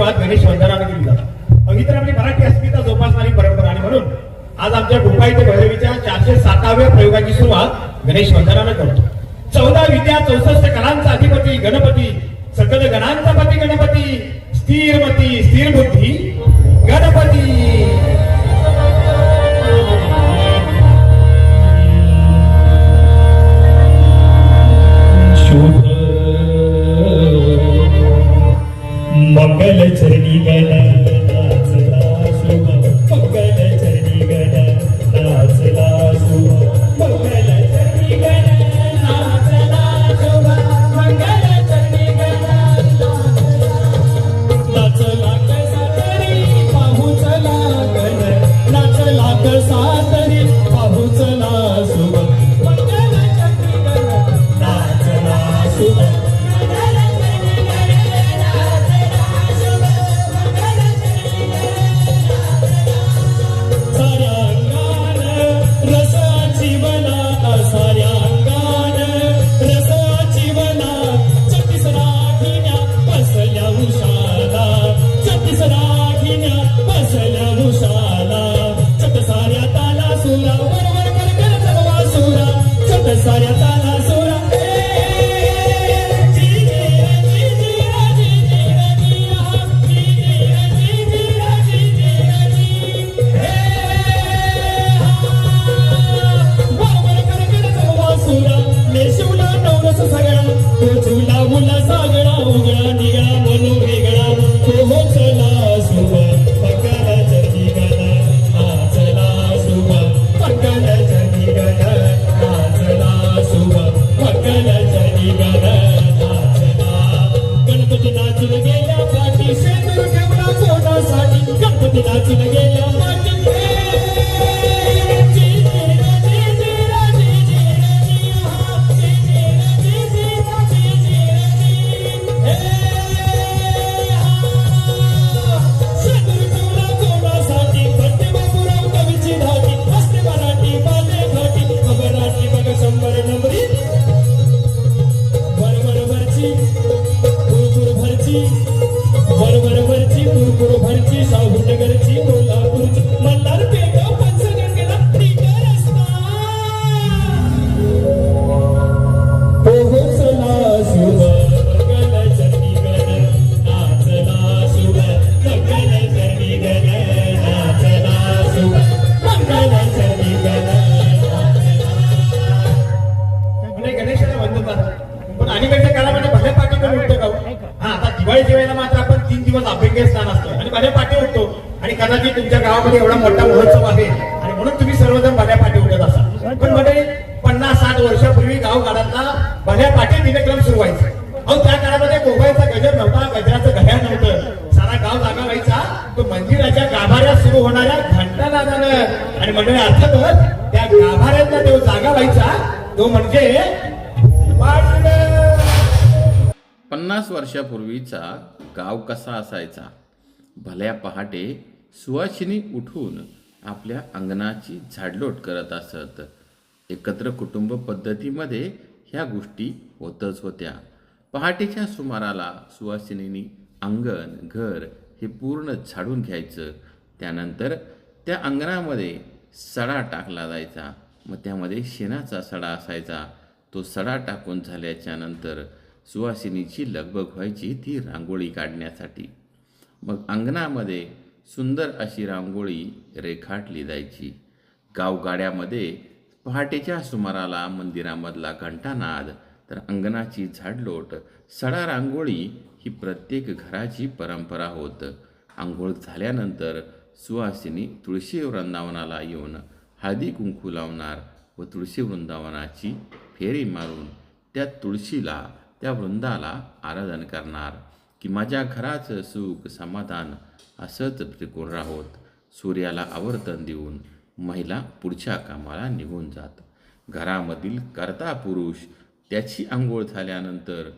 कार्याची गणेश वंदनाने केली जातात ही तर आपली मराठी अस्मिता जोपासणारी परंपरा आणि म्हणून आज आमच्या डोकाई ते भैरवीच्या चारशे साताव्या प्रयोगाची सुरुवात गणेश वंदनानं करतो. चौदा विद्या चौसष्ट कलांचा अधिपती गणपती सकल गणांचा पती गणपती स्थिरमती स्थिर बुद्धी गणपती. சகல சரணி மேல साऱ्या ताला सुरा बरोबर कर कर सर्वा सुरा. छट साऱ्या घंटानादानं आणि मंडळी अर्थातच त्या गाभाऱ्यातला तो जागा व्हायचा तो म्हणजे पन्नास वर्षापूर्वीचा गाव कसा असायचा? भल्या पहाटे सुवासिनी उठून आपल्या अंगणाची झाडलोट करत असत. एकत्र कुटुंब पद्धतीमध्ये ह्या गोष्टी होतच होत्या. पहाटेच्या सुमाराला सुवासिनीनी अंगण घर हे पूर्ण झाडून घ्यायचं. त्यानंतर त्या अंगणामध्ये सडा टाकला जायचा. मग त्यामध्ये शेणाचा सडा असायचा. तो सडा टाकून झाल्याच्यानंतर सुवासिनीची लगबग व्हायची ती रांगोळी काढण्यासाठी. मग अंगणामध्ये सुंदर अशी रांगोळी रेखाटली जायची. गावगाड्यामध्ये पहाटेच्या सुमाराला मंदिरामधला घंटानाद तर अंगणाची झाडलोट सडा रांगोळी ही प्रत्येक घराची परंपरा होत. आंघोळ झाल्यानंतर सुवासिनी तुळशी वृंदावनाला येऊन हळदी कुंकू लावणार व तुळशी वृंदावनाची फेरी मारून त्या तुळशीला त्या वृंदाला आराधन करणार. की माझ्या घराचं सुख समाधान असंच त्रिकोण राहोत. सूर्याला आवर्तन देऊन महिला पुढच्या कामाला निघून जात. घरामधील कर्ता पुरुष त्याची आंघोळ झाल्यानंतर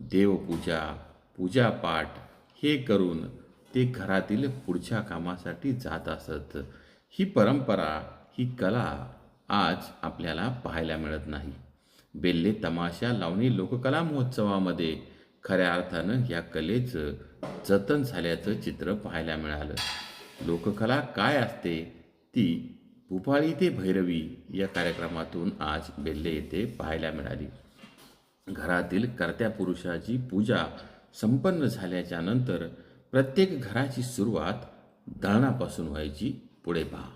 देवपूजा पूजापाठ हे करून ते घरातील पुढच्या कामासाठी जात असत. ही परंपरा ही कला आज आपल्याला पाहायला मिळत नाही. बेल्ले तमाशा लावणी लोककला महोत्सवामध्ये खऱ्या अर्थानं या कलेचं जतन झाल्याचं चित्र पाहायला मिळालं. लोककला काय असते? ती भूपाळी ते भैरवी या कार्यक्रमातून आज बेल्ले येथे पाहायला मिळाली. घरातील कर्त्या पुरुषाची पूजा संपन्न झाल्याच्यानंतर प्रत्येक घराची सुरुवात दानापासून व्हायची. पुढे पहा.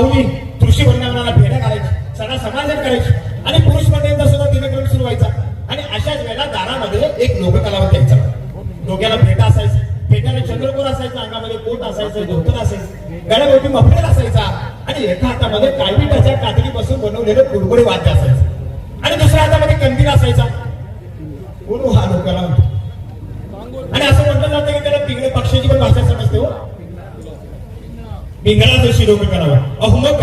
भाऊ मी तुळशी वृंदावनाला भेट घालायची. सगळा समाजात करायची. डोकं करावं. अहमद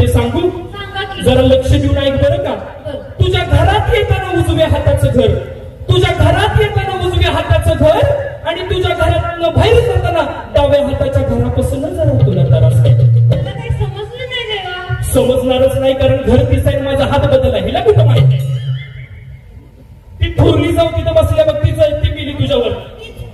घडते सांगू. जरा लक्ष देऊन ऐक बरं का. तुझ्या घरात येताना उजव्या हाताचं घर. तुझ्या घरात येताना उजव्या हाताचं घर आणि तुझ्या घरातनं बाहेर जाताना डाव्या हाताच्या घरापासून जरा तुला त्रास आहे समजणारच नाही कारण घर दिसायला माझा हात बदलला. हिला कुठं माहिती आहे? ती थोरली जाऊ तिथं बसल्या बघ तिचं ती मिली तुझ्यावर.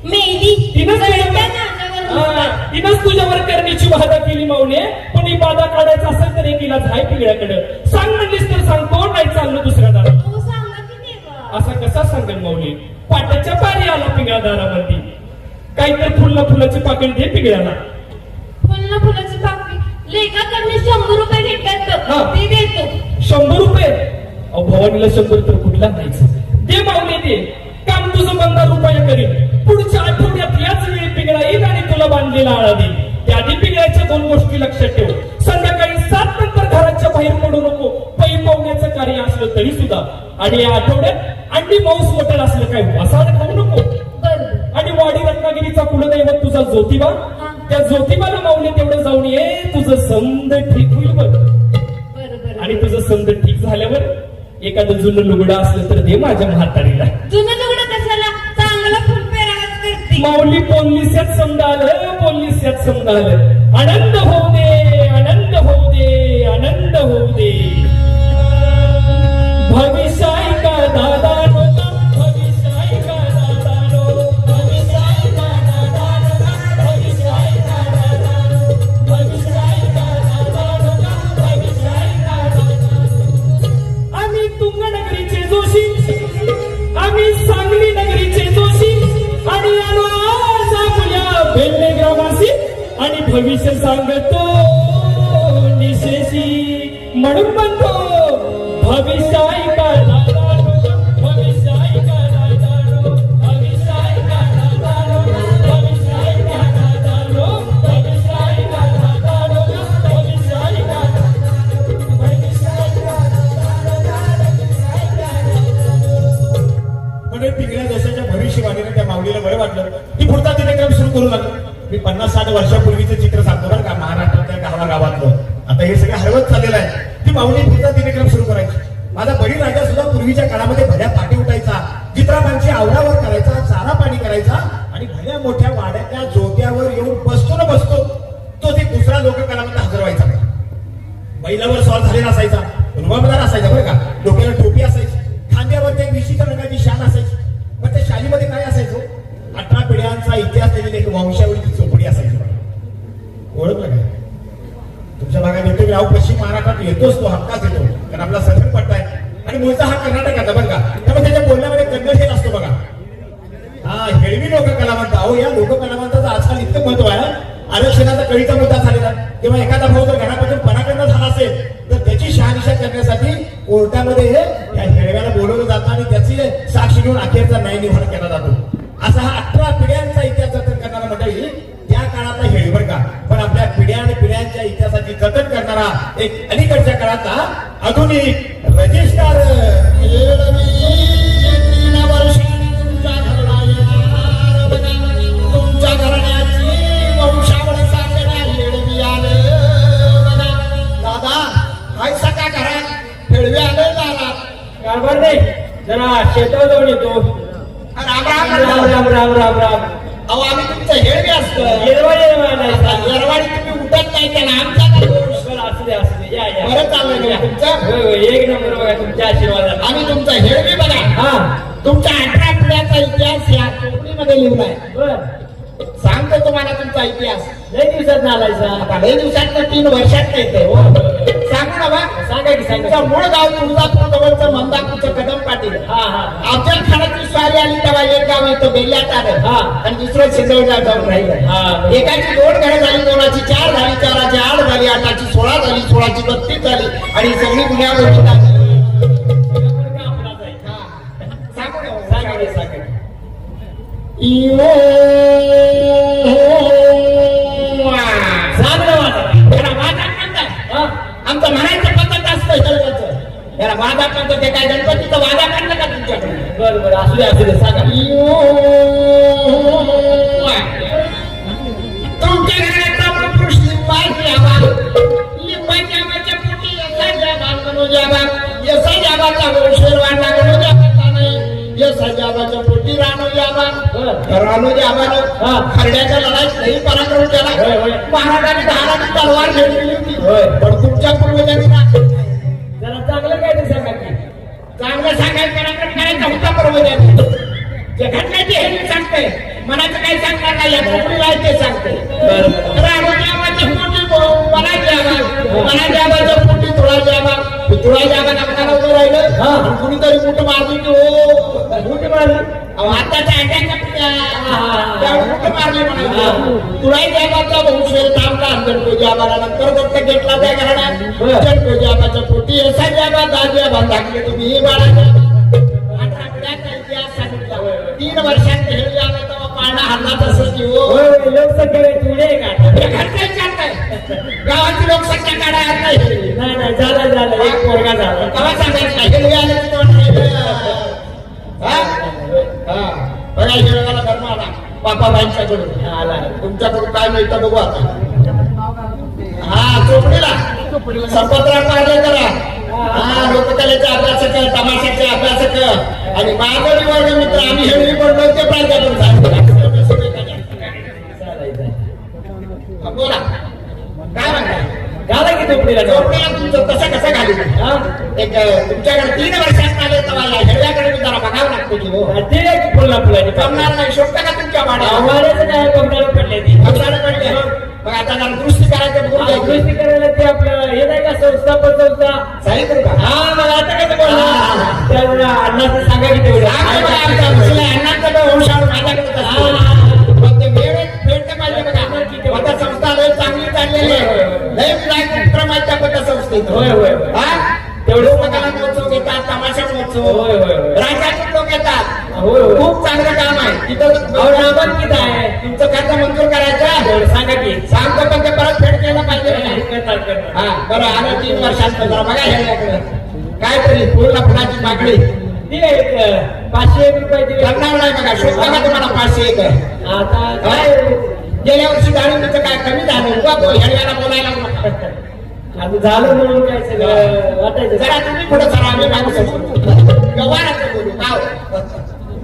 मेली? तिनंच जळत्या तुझ्यावर नाण्यावर हा, उठला. तिनंच तुझ्यावर करण्याची वादा केली माऊने. पण ही बाधा काढायचा असेल तर एक इलाज आहे पिगळ्याकडे सांग म्हणलीस तर सांगतो नाही चाललं दुसऱ्या दारात? देवा. असा कसा सांगेल माऊली? पाटाच्या पारी आला पिगळ्या दारामध्ये काहीतरी फुलला फुलाची पाकळी दे पिगळ्याला. फुलना फुलाची पाकळी. लेखा कडे शंभर रुपये घेतात हा. ते देतो. शंभर रुपये? अहो भवानीला शंभर तर कुठला नाहीच. दे माऊली दे. काम तुझं बंदा रुपया करीन. पुढच्या आठवड्यात याच वेळी पिगळा येईल तुला बांधलेला आळा देईल. त्याआधी पिगळ्याच्या दोन गोष्टी लक्षात ठेव. संध्याकाळी सात नंतर घराच्या बाहेर पडू नको. पै पावण्याचं कार्य असलं तरी सुद्धा. आणि या आठवड्यात अंडी मांस मटण असलं काय वसाड खाऊ नको. आणि वाडी रत्नागिरीचा कुलदैवत तुझा ज्योतिबा. त्या ज्योतिबाला माऊली तेवढं जाऊन ये तुझं समद ठीक होईल बघ आणि तुझं समज ठीक झाल्यावर एखादं जुनं लुगडं असलं तर दे माझ्या म्हातारीला. जुनं माऊली पोलिसात समजालं पोलिसात समजालं. आनंद होऊ दे आनंद होऊ दे आनंद होऊ दे. भविष्याय भविष्य सांगतो. निशेषी म्हणून म्हणतो भविष्य मोठ्या वाड्याच्या जोत्यावर येऊन बसतो ना बसतो तो ते दुसरा लोक कलामध्ये हजर व्हायचा बैलावर स्वार झालेला असायचा रुबाबदार असायचा बरं का डोक्याला टोपी असायची खांद्यावर ते विशिष्ट रंगाची शान असायची. मग त्या शालीमध्ये काय असायचो? अठरा पिढ्यांचा इतिहास त्याची एक वंशावळीची चोपडी असायची बघा. ओळखलं काय तुमच्या भागात येतो की राव पश्चिम महाराष्ट्रात येतोच तो हक्काच येतो कारण आपला सखल पट्टा आहे. आणि मुळचा हा कर्नाटक कळीचा मुद्दा झालेला किंवा एखादा भाऊ जर घरापासून पराकडनं झाला असेल तर त्याची शहानिशा करण्यासाठी कोर्टामध्ये या हेळव्याला बोलवलं जातं आणि त्याची साक्षी घेऊन अखेरचा न्याय निर्माण केला जातो. असा हा अठरा पिढ्यांचा इतिहास जतन करणारा मंडळी त्या काळातला हेळवर का पण आपल्या पिढ्या आणि पिढ्यांच्या इतिहासाची जतन करणारा एक अलीकडच्या काळातला आधुनिक रजिस्ट्रार. कारभार नाही. जरा शेतावर जाऊन येतो. राम राम राम. राम राम राम राम अहो आम्ही तुमचं हेळवी असतं. येरवा येरवा नाही येरवाडी तुम्ही उठत नाही त्याला आमचा काय दोष? बरं, असू दे असू दे. या या. बरं चाललंय ना तुमचं? होय, होय, एक नंबर बघा तुमच्या आम्ही तुमचं हेळवी बघा. हा. तुमच्या अठरा पिढ्याचा इतिहास या लिहिलाय. बर सांगतो तुम्हाला तुमचा इतिहास लय दिवसात नालायचा लय दिवसात तीन वर्षात नाही ते हो. सांगू ना बा सांगा की सांगा. मूळ गाव तुळजापूर जवळचं मंदापूरचं कदम पाटील. हा हा. अफजल खानाची स्वारी आली तेव्हा एक गाव इथं बेल्ल्यात आलं. हा. आणि दुसरं शिंदवल्या जाऊन हा. राहिलं एकाची दोन घरं झाली दोनाची चार झाली चाराची आठ झाली आठाची सोळा झाली सोळाची बत्तीस झाली. आणि सगळी गुन्ह्या गोष्टी झाली. सांगू ना, सांगा. सांग त्याला वादा करतो ते काय गणपतीचा वादा काढला का तुमच्याकडे? बरोबर बरं असू दे असू दे सांगा. पोटी यशाच्या बाग मनोजी आबा यशाच्या आबाचा पराक्रम केला. महाराजांनी धाराची तलवार घेतली होती. पण तुमच्या पूर्वजांनी चांगलं सांगायचं पराक्रम करायचा होता पूर्वजांनी जे घडण्याचे हे मी सांगते मनाचं काही सांगणार नाही या आहे ते सांगते रानोजी आबाच्या पोटी मनाची आबा मनाची आबाच्या पोटी तुळाची तुळाची उभं राहिलं. हा. कुणीतरी कुठं मारली की ओ कुठे मारली. आताच्या कुठं मारली हा. थांबला. गणपती आबाला नंतर दत्त घेतला त्या घराण्यात. आबाच्या पोटी असा जाबा दाजी आबा दाखले तुम्ही. ही सांगितला तीन वर्षात घेऊन आला तेव्हा पाळणा हल्ला तसंच की हो. लोकसंख्या तुडे का गावाची लोकसंख्या काढायला नाही नाही झालं झालं. एक पोरगा झाला. कवा सांगायचं? बघा हिरवाला धर्म आला? बापाबाईंच्याकडून आला. तुमच्याकडून काय मिळतं बघू आता. हा चोपडीला. संपतराव पाहिले करा हा लोककलेचे अभ्यासक तमाशाचे अभ्यासक. आणि माझं बी वर्ग मित्र आम्ही हेळवी पडलो ते प्राध्यापक हा, बोला. काय म्हणताय? झाला की झोपडीला जाऊ? चोपडीला तुमचं कसं कसं घालू? एक तुमच्याकडे तीन वर्षात आले तेव्हा या हेळव्याकडे बघावं लागतं की हो ते जमणार नाही शोभता का तुमच्या भाड्या काय बंगाल पडले ती पडले मग आता जरा दुरुस्ती करायचं दुरुस्ती करायला ते आपलं हे नाही का संस्था पण संस्था सांगितलं का हा मला आता कसं बोलला त्या अण्णाचं सांगा की तेवढं काय माझ्याकडे ते वेळेत भेटलं पाहिजे बघा. संस्था लय चांगली चाललेली आहे लय कार्यक्रम आहेत संस्थेत होय, होय, होय. हा? तेवढे लोककला महोत्सव घेतात तमाशा महोत्सव होय, होय, होय. राज्यातून लोक येतात होय, होय. खूप चांगलं काम आहे. अहो तिथं नामात किती आहे? तुमचं खर्च मंजूर करायचा? सांगा की. सांगतो पण ते परत फेड केलं पाहिजे? करणार करणार हा बरं आलं तीन वर्षात बघा हे काय तरी पूर्ण फुलाची मागणी. ती एक अं, पाचशे रुपये दिले. करणार नाही बघा शोध बघा तुम्हाला पाचशे एक. आता काय? गेल्या वर्षी डाळिंबीचं काय कमी झालं? उगा बोल हेळव्याला बोलायला नका. आता झालं म्हणून काय सगळं वाटायचं. जरा तुम्ही पुढे जरा आम्ही मागू शकतो व्यवहाराचं बोलू. गाव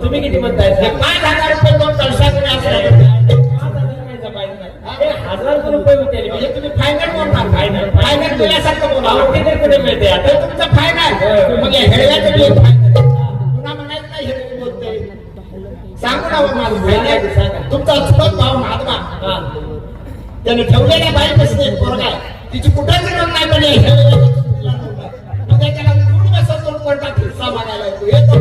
तुम्ही किती म्हणताय? हे? पाच हजार रुपये दोन वर्षातून असं पाच हजार. हे रुपये म्हणजे तुम्ही फायनल बोलणार फायनल फायनल बोला. कुठे मिळते? हे आता तुमचं फायनल मग हे हेळव्याचं बी एक फायनल पुन्हा म्हणायचं नाही हे बोलतोय सांगू ना हो माझं फायनल. तुमचा महात्मा. हा. त्याने ठेवलेल्या बाई कसली एक पोरगा तिची कुठेच नोंद नाही पण हे. त्याला बसत दोन मागायला येतो. येतो.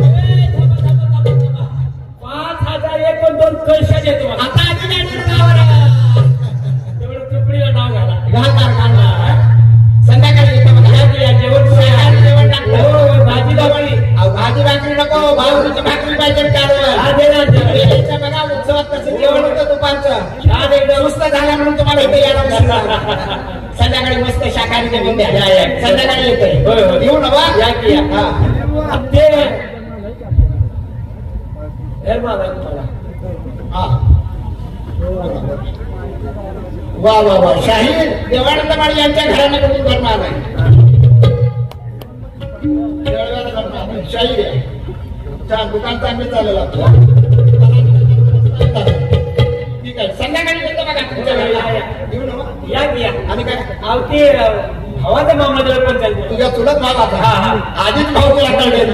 पाच हजार एक पण देतो. आता आधी नाही गावाला तेवढं चुपडीला नाव घाला. घालणार घालणार संध्याकाळी येतो जेवण जेवण हो, लागतं हो, भाजी भाजी भाकरी नको. भाकरी पाहिजे हा, कारण बघा उत्सवात कसं जेवण होतं दुपारचं. हा, एकदा सुस्त झाला म्हणून तुम्हाला इथे यायला. संध्याकाळी मस्त शाकाहारी जेवण द्या. संध्याकाळी येतोय. येऊ ना बा? या की. हा. ते. वा वा वा शाहीर देवानंद माळी यांच्या धर्म आलाय. शाहीर आहे छान दुकान चांगलं चालेल आपलं ठीक आहे संध्याकाळी येतो बघा तुमच्या घरी? या आणि काय? अहो ते हवाचा मामाला पण चालतो तुझ्या चुलत भाव आता. आधीच भाऊ तुला कळले